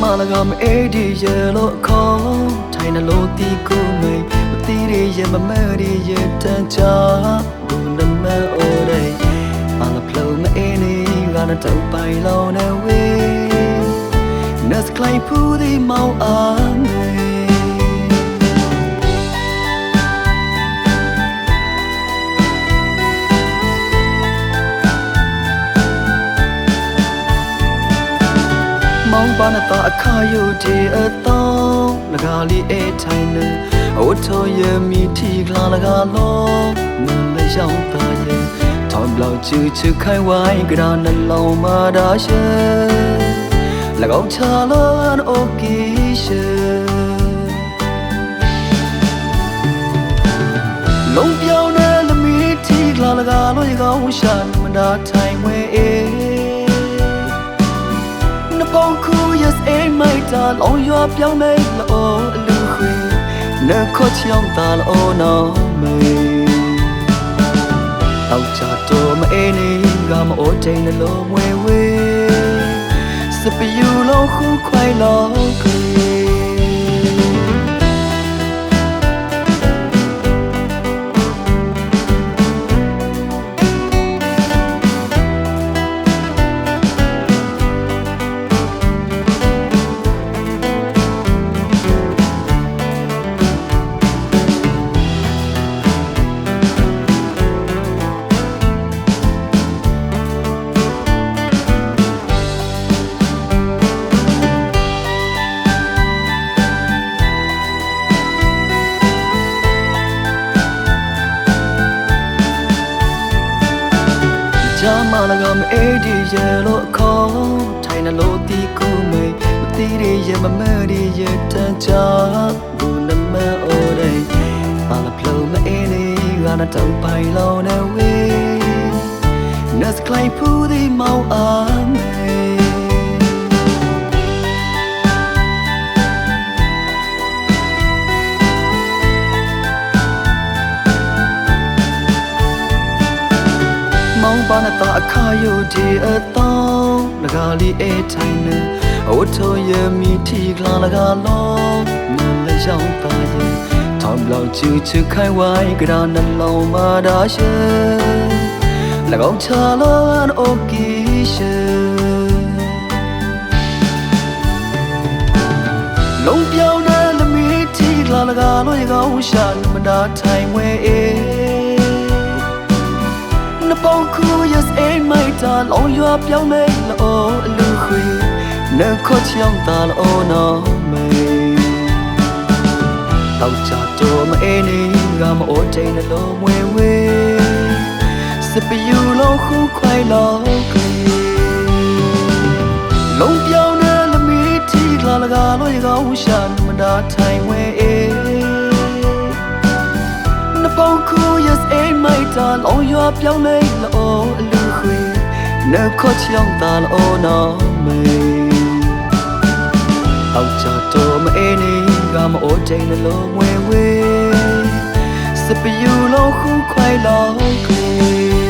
မလကမအေးဒီရေလို့ခေါ်ထိုင်နလို့တီကိုမိန်မတီးရရဲ့မမရီရဲ့တန်ချာဘူးနမအိုရဲမလဖလုံးမအေးနေကနတော့ပိုင်လောနေဝေး Nas clay pudi mau ame မောင်ပါနတာအခါယုဒီအတောင်းလကားလေးအဲထိုင်နေအိုထောရမီထီကလာလကားလောမလဲရောက်ပါရဲ့ထောင်ဘလောက်ချူချူခိုင်ဝိုင်းကရာနှလုံးမဒါရှေ၎င်းချလာန်အိုကီရှေလုံးပြောင်းတဲ့လမီထီကလာလကားလောရကောင်းရှာမနာထိုင်ဝဲအေး မိုက်တာလောရွာပြောင်းနေလောအလူခွေနခေါချောင်းတာလောနော်မေတောက်ချတော်မအေးနေကမအိုတိန်လောမွေဝေစပယူလောခုခွိုင်လော ခွေဂျာမလာကမအေးဒီရေလို့ခေါ်ထိုင်နလို့တီကိုမေမတီးရရဲ့မမရီရဲ့တန်ချာဘူးနမအိုရဲပါလဖလုံးမအေးနေကနတော့ပိုင်လောနေဝေးနတ်ကလိုက်ဖူးဒီမောင်အာမေ မောင်ပါနတာအခါယုဒီအတောင်းလကားလေးအဲထိုင်နေအဝတ်ထောရမီထီကလာလကားလောမလဲရောက်ပါရဲ့ထောင်ဘလောက်ချူချူခိုင်ဝိုင်းကရာနှလုံးမဒါရှေလကောင်းချလာန်အိုကီရှေလုံးပြောင်းတဲ့လမီထီကလာလကားလောရကောင်းရှာမနာထိုင်ဝဲအေး နပေါင်းခု yes a မိုက်တာလောရွာပြောင်းနေလောအလူခွေနခေါချောင်းတာလောနော်မေတောက်ချတော်မအေးနေကမအိုတိန်လောမွေဝေစပယူလောခုခွိုင်လောခွေလုံးပြောင်းနေလမီတီလာလကားလောရကောင်းရှာမနာထိုင်ဝဲအေး နပေါင်းခု yes a မိုက်တာလောရွာပြောင်းနေလောအလူခွေနခေါချောင်းတာလောနော်မေအောက်ချတော်မအေးနေကမအိုတိန်လောမွေဝေစပယူလောခုခွိုင်လောခွေ